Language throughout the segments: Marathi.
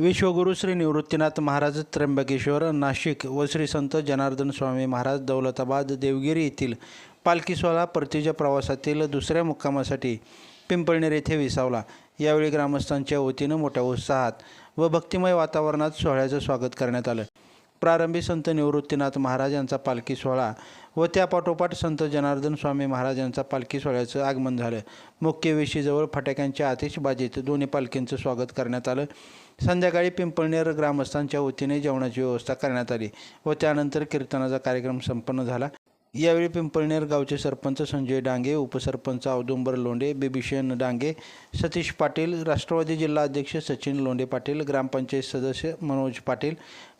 विश्वगुरु श्री निवृत्तीनाथ महाराज त्र्यंबकेश्वर नाशिक व श्री संत जनार्दन स्वामी महाराज दौलताबाद देवगिरी येथील पालखी सोहळा परतीच्या प्रवासातील दुसऱ्या मुक्कामासाठी पिंपळनेर येथे विसावला. यावेळी ग्रामस्थांच्या वतीनं मोठ्या उत्साहात व भक्तिमय वातावरणात सोहळ्याचं स्वागत करण्यात आलं. प्रारंभी संत निवृत्तीनाथ महाराज यांचा पालखी सोहळा व त्यापाठोपाठ संत जनार्दन स्वामी महाराज यांचा पालखी सोहळ्याचं आगमन झालं. मुख्य वेशीजवळ फटाक्यांच्या आतिषबाजीत दोन्ही पालखींचं स्वागत करण्यात आलं. संध्याकाळी पिंपळनेर ग्रामस्थांच्या वतीने जेवणाची व्यवस्था करण्यात आली व त्यानंतर कीर्तनाचा कार्यक्रम संपन्न झाला. यावेळी पिंपळनेर गावचे सरपंच संजय डांगे उपसरपंच औदुंबर लोंढे बिभीषण डांगे सतीश पाटील राष्ट्रवादी जिल्हा अध्यक्ष सचिन लोंढे पाटील ग्रामपंचायत सदस्य मनोज पाटील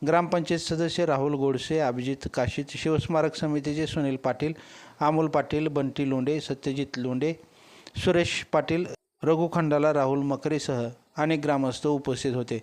ग्रामपंचायत सदस्य राहुल गोडसे अभिजित काशीत शिवस्मारक समितीचे सुनील पाटील अमोल पाटील बंटी लोंढे सत्यजित लोंढे सुरेश पाटील रघु खंडाला राहुल मकरेसह अनेक ग्रामस्थ उपस्थित होते.